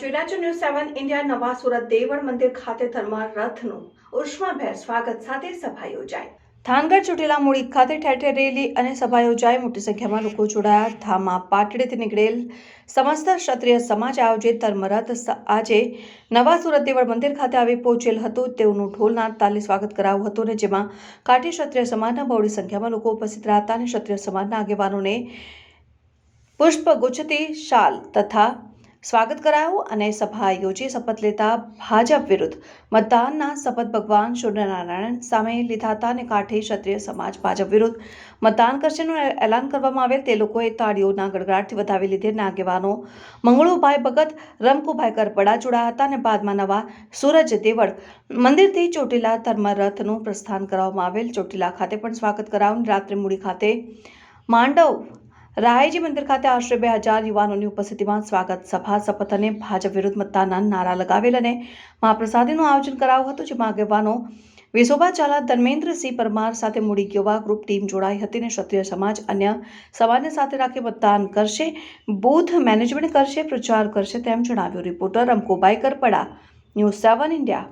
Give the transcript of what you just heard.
રહ્યા news seven India નવા સુરત દેવળ મંદિર ખાતે ધર્મ રથનું ઉષ્માભેર સ્વાગત સાથે સભા યોજાઈ. થાનગઢ ચોટીલા મૂળી ખાતે ઠેર ઠેર રેલી અને સભા યોજાઈ. મોટી સંખ્યામાં લોકો જોડાયા. ધામા પાટડીથી નીકળેલ સમસ્ત ક્ષત્રિય સમાજ આયોજિત ધર્મરથ આજે નવા સુરત દેવળ મંદિર ખાતે આવી પહોંચેલ હતું. તેઓનું ઢોલના તાલી સ્વાગત કરાવ્યું હતું અને જેમાં કાઠી ક્ષત્રિય સમાજના બહોળી સંખ્યામાં લોકો ઉપસ્થિત રહ્યા હતા અને ક્ષત્રિય સમાજના આગેવાનોને પુષ્પગુચ્છથી શાલ તથા સ્વાગત કરાયું અને સભા યોજી શપથ લેતા ભાજપ વિરુદ્ધ મતદાનના શપથ ભગવાન સૂર્યનારાયણ સામે લીધા હતા અને કાંઠે ક્ષત્રિય સમાજ ભાજપ વિરુદ્ધ મતદાન કરશેનું એલાન કરવામાં આવેલ. તે લોકોએ તાળીઓના ગડગડાટથી વધાવી લીધેલ આગેવાનો મંગળુભાઈ ભગત, રમકુભાઈ કરપડા જોડાયા હતા અને બાદમાં નવા સૂરજ દેવળ મંદિરથી ચોટીલા ધર્મરથનું પ્રસ્થાન કરવામાં આવેલ. ચોટીલા ખાતે પણ સ્વાગત કરાવ્યું રાત્રે મૂડી ખાતે માંડવ રાયજી મંદિર ખાતે આશરે બે હજાર યુવાનોની ઉપસ્થિતિમાં સ્વાગત સભા શપથ અને ભાજપ વિરુદ્ધ મતદાનના નારા લગાવેલ અને મહાપ્રસાદીનું આયોજન કરાયું હતું, જેમાં આગેવાનો વિશોભા ચાલા, ધર્મેન્દ્રસિંહ પરમાર સાથે મૂડી યુવા ગ્રુપ ટીમ જોડાઈ હતી અને ક્ષત્રિય સમાજ અન્ય સમાજને સાથે રાખી મતદાન કરશે, બૂથ મેનેજમેન્ટ કરશે, પ્રચાર કરશે તેમ જણાવ્યું. Reporter Amkubhai Karpada news seven India.